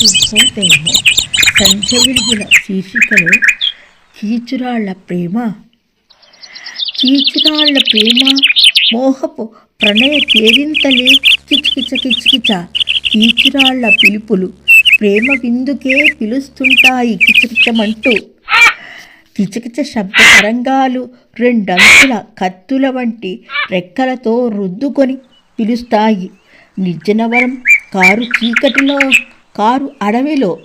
శుభోదయము సంధ్య వెలుగుల శీర్షికలో చీచురాళ్ళ ప్రేమ. చీచురాళ్ళ ప్రేమ మోహపు ప్రణయ చేరింతలే కిచకిచ కిచకిచ చీచురాళ్ళ పిలుపులు ప్రేమ విందుకే పిలుస్తుంటాయి కిచకిచమంటూ. కిచకిచ శబ్ద తరంగాలు రెండంచుల కత్తుల వంటి రెక్కలతో రుద్దుకొని పిలుస్తాయి. నిర్జనవరం కారు చీకటిలో కారు అడవిలో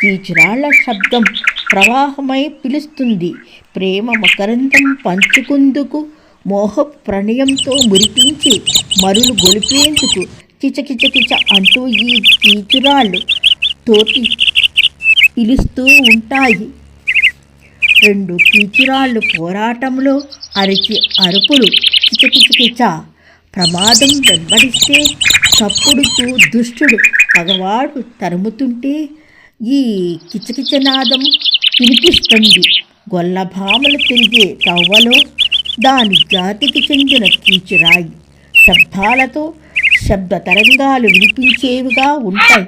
కీచురాళ్ళ శబ్దం ప్రవాహమై పిలుస్తుంది. ప్రేమ మకరందం పంచుకుందుకు మోహపు ప్రణయంతో మురిపించి మరులు గొలిపేందుకు కిచకిచకిచ అంటూ ఈ కీచురాళ్ళు తోటి పిలుస్తూ ఉంటాయి. రెండు కీచురాళ్ళు పోరాటంలో అరిచి అరుపులు కిచకిచకిచ ప్రమాదం వెంబడిస్తే తప్పుడుకు దుష్టుడు పగవాడు తరుముతుంటే ఈ కిచకిచనాదం వినిపిస్తుంది. గొల్లభామలు తిరిగే తవ్వలో దాని జాతికి చెందిన కీచురాయి శబ్దాలతో శబ్ద తరంగాలు వినిపించేవిగా ఉంటాయి.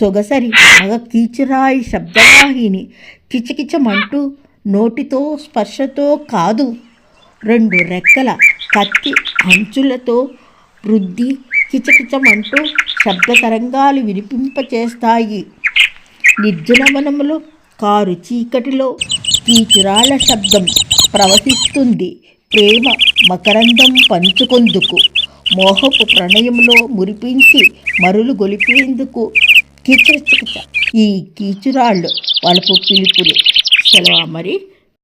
సొగసరి మగ కీచురాయి శబ్దవాహిని కిచకిచమంటూ నోటితో స్పర్శతో కాదు. రెండు రెక్కల కత్తి అంచులతో వృద్ధి కిచకిచమంటూ శబ్ద తరంగాలు వినిపింపచేస్తాయి. నిర్జనవనములో కారు చీకటిలో కీచురాల శబ్దం ప్రవహిస్తుంది. ప్రేమ మకరందం పంచుకొందుకు. మోహపు ప్రణయంలో మురిపించి మరులు గొలిపేందుకు కిచకిచ ఈ కీచురాళ్ళు వలపు పిలుపులు. సెలవు మరి?